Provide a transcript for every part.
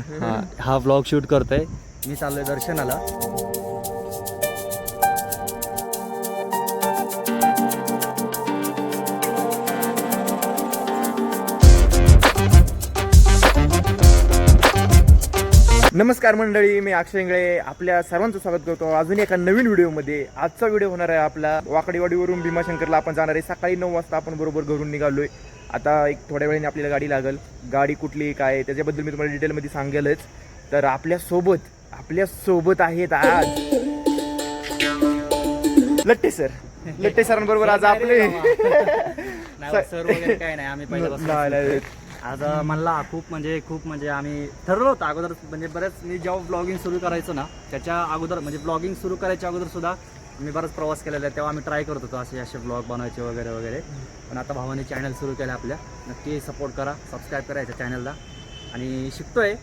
हा हा blog shoot करतोय. मी चाललोय दर्शनाला. नमस्कार मंडळी मी अक्षय इंगळे. आपल्या सर्वांचं स्वागत करतो. अजून एका नवीन व्हिडिओमध्ये. आजचा व्हिडिओ होणार आहे आपला वाकडीवाडीवरून भीमाशंकरला आपण जाणार आहे. सकाळी नऊ वाजता आपण बरोबर घरून निघालोय. आता एक थोड्या वेळाने आपल्याला गाडी लागल. गाडी कुठली काय त्याच्याबद्दल मी तुम्हाला डिटेलमध्ये सांगेलच. तर आपल्यासोबत आपल्यासोबत आहेत आज. लट्टे सर. लट्टे सरांबरोबर आज आपले सर वगैरे नाही आम्ही पहिल्यापासून नाही, नाही. आज मला खूप म्हणजे खूप म्हणजे आम्ही ठरवलं होतं अगोदर म्हणजे बरेच मी जेव्हा ब्लॉगिंग सुरू करायचो ना त्याच्या अगोदर म्हणजे ब्लॉगिंग सुरू करायच्या अगोदर सुद्धा मी बराच प्रवास केलेला आहे तेव्हा आम्ही ट्राय करत होतो असे असे ब्लॉग बनवायचे वगैरे वगैरे. पण आता भावाने चॅनल सुरू केलं आपल्या. नक्की सपोर्ट करा सबस्क्राईब करायचं चॅनलला आणि शिकतोय.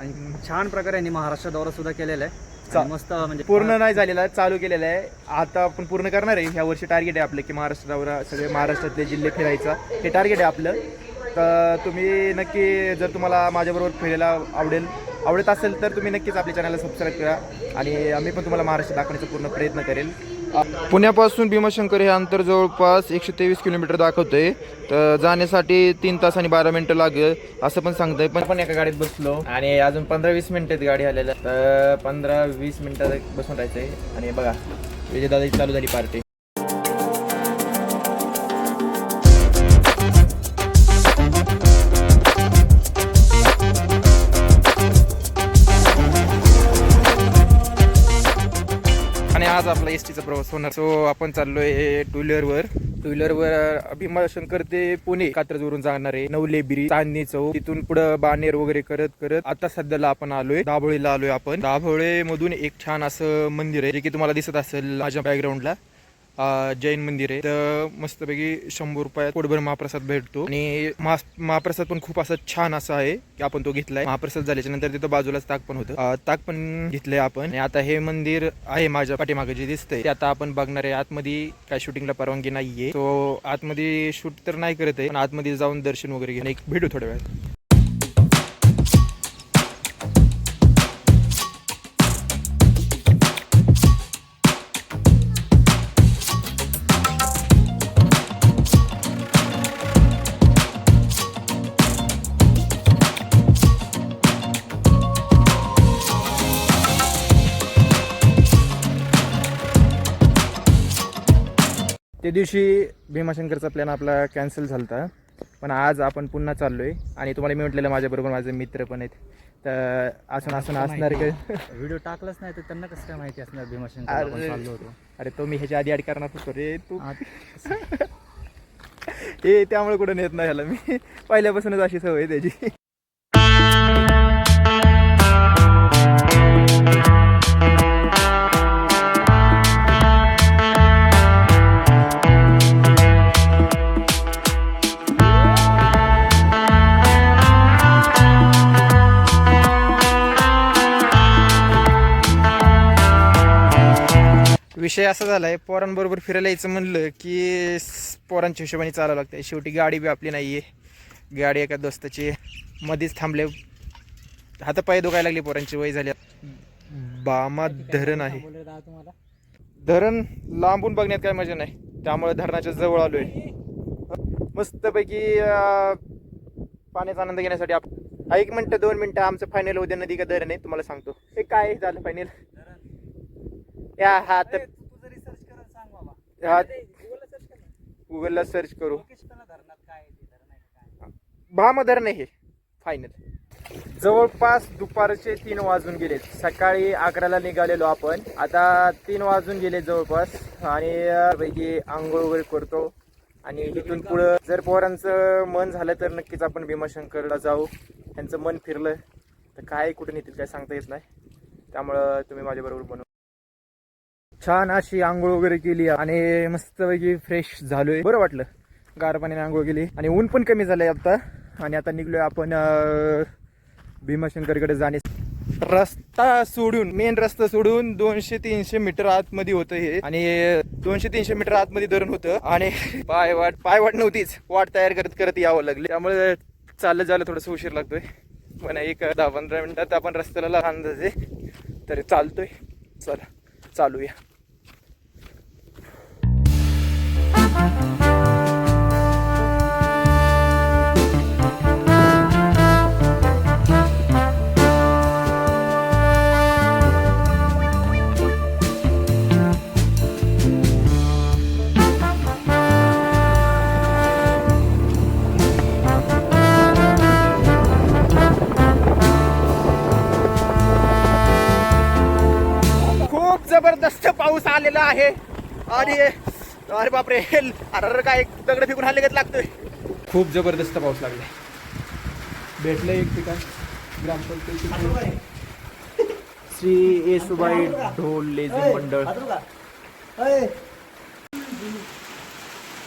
आणि छान प्रकारे यांनी महाराष्ट्र दौरा सुद्धा केलेला आहे. मस्त म्हणजे पूर्ण नाही झालेला चालू केलेला आहे. आता आपण पूर्ण करणार आहे. ह्या वर्षी टार्गेट आहे आपलं की महाराष्ट्रावर सगळे महाराष्ट्रातले जिल्हे फिरायचा. हे टार्गेट आहे आपलं. तर तुम्ही नक्की जर तुम्हाला माझ्याबरोबर फिरायला आवडेल आवडत असेल तर तुम्ही नक्कीच आपल्या चॅनलला सबस्क्राईब करा. आणि आम्ही पण तुम्हाला महाराष्ट्र दाखवण्याचा पूर्ण प्रयत्न करेल. पुण्यापासून भीमाशंकर हे अंतर जवळपास एकशे तेवीस किलोमीटर दाखवतंय. तर जाण्यासाठी तीन तास आणि बारा मिनिटं लागेल असं पण सांगतंय. पण पण एका गाडीत बसलो आणि अजून पंधरा वीस मिनटात गाडी आलेल्या. तर पंधरा वीस मिनिटात बसून राहायचंय. आणि बघा विजय दादा चालू झाली पार्टी आज आपला एस टीचा प्रवास होणार. सो आपण चाललोय टू व्हीलरवर टू व्हीलरवर भीमाशंकर ते पुणे. कात्रजवरून जाणार आहे नवलेबिरी चांदणी चौक. तिथून पुढे बानेर वगैरे करत करत आता सध्याला आपण आलोय. दाभोळीला आलोय आपण. दाभोळे मधून एक छान असं मंदिर आहे जे की तुम्हाला दिसत असेल माझ्या बॅकग्राऊंडला जैन मंदिर आहे. तर मस्तपैकी शंभर रुपयात पोटभर महाप्रसाद भेटतो. आणि महाप्रसाद पण खूप असं छान असा आहे की आपण तो घेतलाय. महाप्रसाद झाल्याच्यानंतर तिथं बाजूलाच ताक पण होतं. ताक पण घेतलंय आपण. आता हे मंदिर आहे माझ्या पाठीमागे जे दिसतंय ते आता आपण बघणार आहे. आतमध्ये काय शूटिंगला परवानगी नाहीये. तो आतमध्ये शूट तर नाही करत आहे पण आतमध्ये जाऊन दर्शन वगैरे घेणं एक भेटू थोड्या वेळात. त्या दिवशी भीमाशंकरचा प्लॅन आपला कॅन्सल झाला पण आज आपण पुन्हा चाललोय. आणि तुम्हाला मी म्हटलेलं माझ्याबरोबर माझे मित्र पण आहेत. तर असं असं असणार का? व्हिडिओ टाकलाच नाही तर त्यांना कसं काय माहिती असणार भीमाशंकर अरे. आपण चाललो होतो? अरे तो मी ह्याच्या आधी ॲड करणार होतो. रे तू. हे त्यामुळे कुठं नेत नाही ह्याला मी. पहिल्यापासूनच अशी सवय आहे त्याची. विषय असा झाला आहे पोरांबरोबर फिरायला यायचं म्हणलं की पोरांच्या हिशोबाने चालावं लागतं शेवटी गाडी बी आपली नाही आहे गाडी एका दोस्ताची मध्येच थांबले हातापाय दुखायला लागले पोरांची वय झाली बामा धरण आहे. धरण लांबून बघण्यात काय मजा नाही. त्यामुळे धरणाच्या जवळ आलोय. मस्तपैकी पाण्याचा आनंद घेण्यासाठी आप एक मिनटं दोन मिनटं आमचं फायनल उद्या नदी का धरण आहे तुम्हाला सांगतो. हे काय झालं फायनल या हा तर हा. गुगलला सर्च करू भाम धरण आहे हे. फायनल जवळपास दुपारचे तीन वाजून गेले सकाळी अकराला निघालेलो आपण. आता तीन वाजून गेले जवळपास. आणि अं, पैकी आंघोळ वगैरे करतो. आणि इथून पुढं जर पोरांचं मन झालं तर नक्कीच आपण भीमाशंकरला जाऊ. त्यांचं मन फिरलं. तर काय कुठे नेतील काय सांगता येत नाही. त्यामुळं तुम्ही माझ्याबरोबर बनवा. छान अशी आंघोळ वगैरे केली आणि मस्तपैकी फ्रेश झालोय. बरं वाटलं. गार पाण्याने आंघोळ केली. आणि ऊन पण कमी झालंय आता. आणि आता निघलोय आपण भीमाशंकरकडे जाणे रस्ता सोडून मेन रस्ता सोडून दोनशे तीनशे मीटर आतमध्ये होतं हे. आणि दोनशे तीनशे मीटर आतमध्ये धरण होतं. आणि पाय वाट पाय वाट नव्हतीच. वाट तयार करत करत यावं लागले. त्यामुळे चाललं जायला थोडंसं उशीर लागतोय. पण एक दहा पंधरा मिनिटात आपण रस्त्याला अंदाजे तरी चालतोय. चला चालूया. आलेला आहे. आणि अरे बापरे अरे काय दगड फेकून हल्ले लागतोय. खूप जबरदस्त पाऊस लागलाय. भेटलं एक ठिकाण ग्रामपंचायत श्री येसुबाई ढोल मंडळ.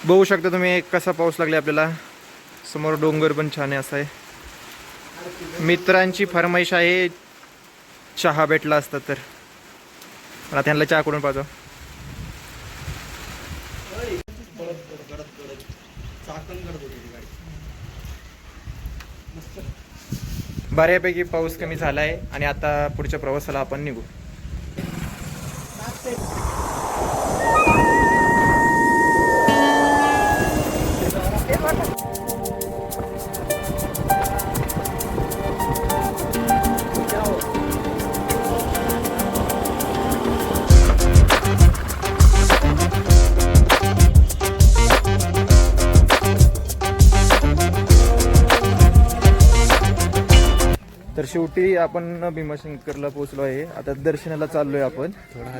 बघू शकता तुम्ही कसा पाऊस लागला आपल्याला. समोर डोंगर पण छान आहे असा आहे. मित्रांची फरमाईश आहे चहा भेटला असता तर. मला त्यांना चहा करून पाहिजे बऱ्यापैकी पाऊस कमी झाला आहे आणि आता पुढच्या प्रवासाला आपण निघू. शेवटी आपण भीमाशंकरला पोहोचलो आहे. आता दर्शनाला चाललोय आपण. थोडा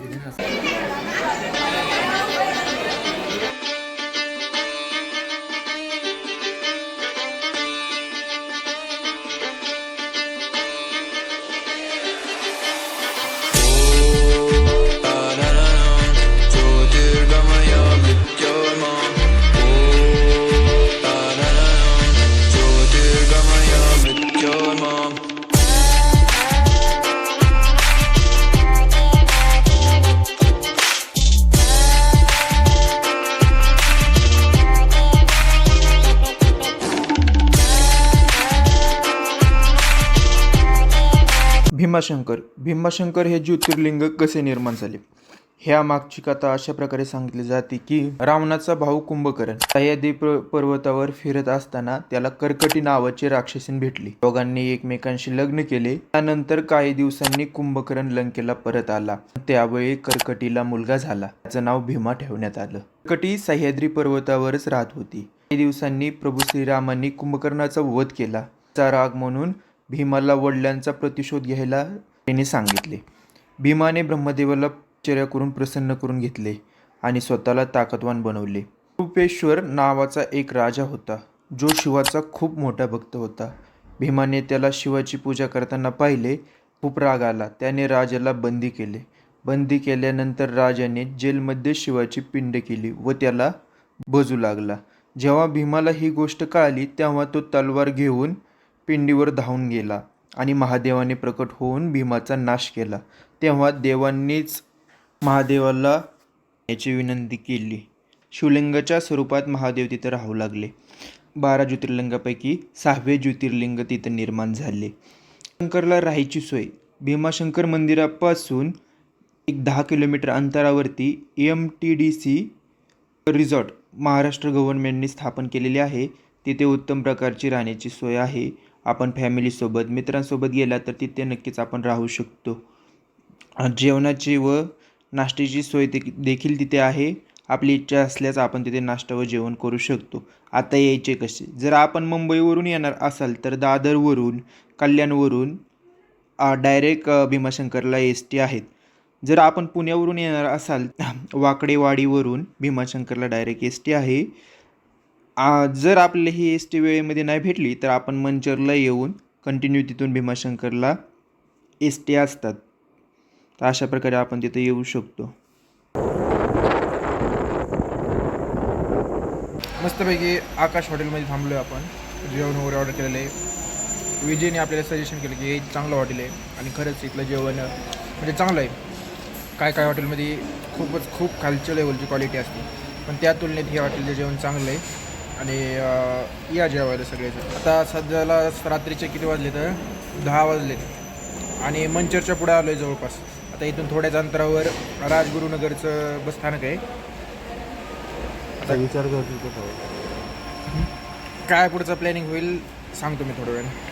भीमाशंकर. भीमाशंकर हे ज्योतिर्लिंग कसे निर्माण झाले? ह्या मागची कथा अशा प्रकारे सांगितली जाते की रावणाचा भाऊ कुंभकरण सह्याद्री पर्वतावर फिरत असताना त्याला कर्कटी नावाची राक्षसीन भेटली. दोघांनी एकमेकांशी लग्न केले. त्यानंतर काही दिवसांनी कुंभकरण लंकेला परत आला. त्यावेळी कर्कटीला मुलगा झाला. त्याचं नाव भीमा ठेवण्यात आलं. कर्कटी सह्याद्री पर्वतावरच राहत होती. काही दिवसांनी प्रभू श्रीरामांनी कुंभकर्णाचा वध केला. चा राग म्हणून भीमाला वडिलांचा प्रतिशोध घ्यायला त्याने सांगितले. भीमाने ब्रह्मदेवाला चर्या करून प्रसन्न करून घेतले आणि स्वतःला ताकदवान बनवले. रूपेश्वर नावाचा एक राजा होता जो शिवाचा खूप मोठा भक्त होता. भीमाने त्याला शिवाची पूजा करताना पाहिले खूप राग आला. त्याने राजाला बंदी केले. बंदी केल्यानंतर राजाने जेलमध्ये शिवाची पिंड केली व त्याला बजू लागला. जेव्हा भीमाला ही गोष्ट कळाली तेव्हा तो तलवार घेऊन पिंडीवर धावून गेला आणि महादेवाने प्रकट होऊन भीमाचा नाश केला. तेव्हा देवांनीच महादेवाला याची विनंती केली. शिवलिंगाच्या स्वरूपात महादेव तिथं राहू लागले. बारा ज्योतिर्लिंगापैकी सहावे ज्योतिर्लिंग तिथं निर्माण झाले. शंकरला राहायची सोय. भीमाशंकर मंदिरापासून एक दहा किलोमीटर अंतरावरती M T D C resort Maharashtra गव्हर्नमेंटने स्थापन केलेले आहे. तिथे उत्तम प्रकारची राहण्याची सोय आहे. आपण फॅमिलीसोबत मित्रांसोबत गेला तर तिथे नक्कीच आपण राहू शकतो. जेवणाची व नाश्त्याची सोय ते देखील तिथे आहे आपली इच्छा असल्यास आपण तिथे नाश्ता व जेवण करू शकतो. आता यायचे कसे? जर आपण मुंबईवरून येणार असाल तर दादरवरून कल्याणवरून डायरेक्ट भीमाशंकरला एस टी आहेत. जर आपण पुण्यावरून येणार असाल वाकडेवाडीवरून भीमाशंकरला डायरेक्ट एस टी आहे. जर आपल्याला ही एस टी वेळेमध्ये नाही भेटली तर आपण मंचरला येऊन कंटिन्यू तिथून भीमाशंकरला एस टी असतात. तर अशा प्रकारे आपण तिथे येऊ शकतो. मस्तपैकी आकाश हॉटेलमध्ये थांबलो आहे आपण. जेवण वगैरे ऑर्डर केलेलं आहे. विजयने आपल्याला सजेशन केलं की हे चांगलं हॉटेल आहे आणि खरंच इथलं जेवण म्हणजे चांगलं आहे. काय काय हॉटेलमध्ये खूपच खूप खालच्या लेवलची क्वालिटी असते. पण त्या तुलनेत हे हॉटेलचं जेवण चांगलं आहे. आणि या जेवायला सगळेच आता सध्याला रात्रीचे किती वाजले तर दहा वाजले. आणि मंचरच्या पुढे आलो आहे जवळपास. आता इथून थोड्याच अंतरावर राजगुरुनगरचं बसस्थानक आहे. आता विचार करतो काय पुढचं प्लॅनिंग होईल सांगतो मी थोड्या वेळाने.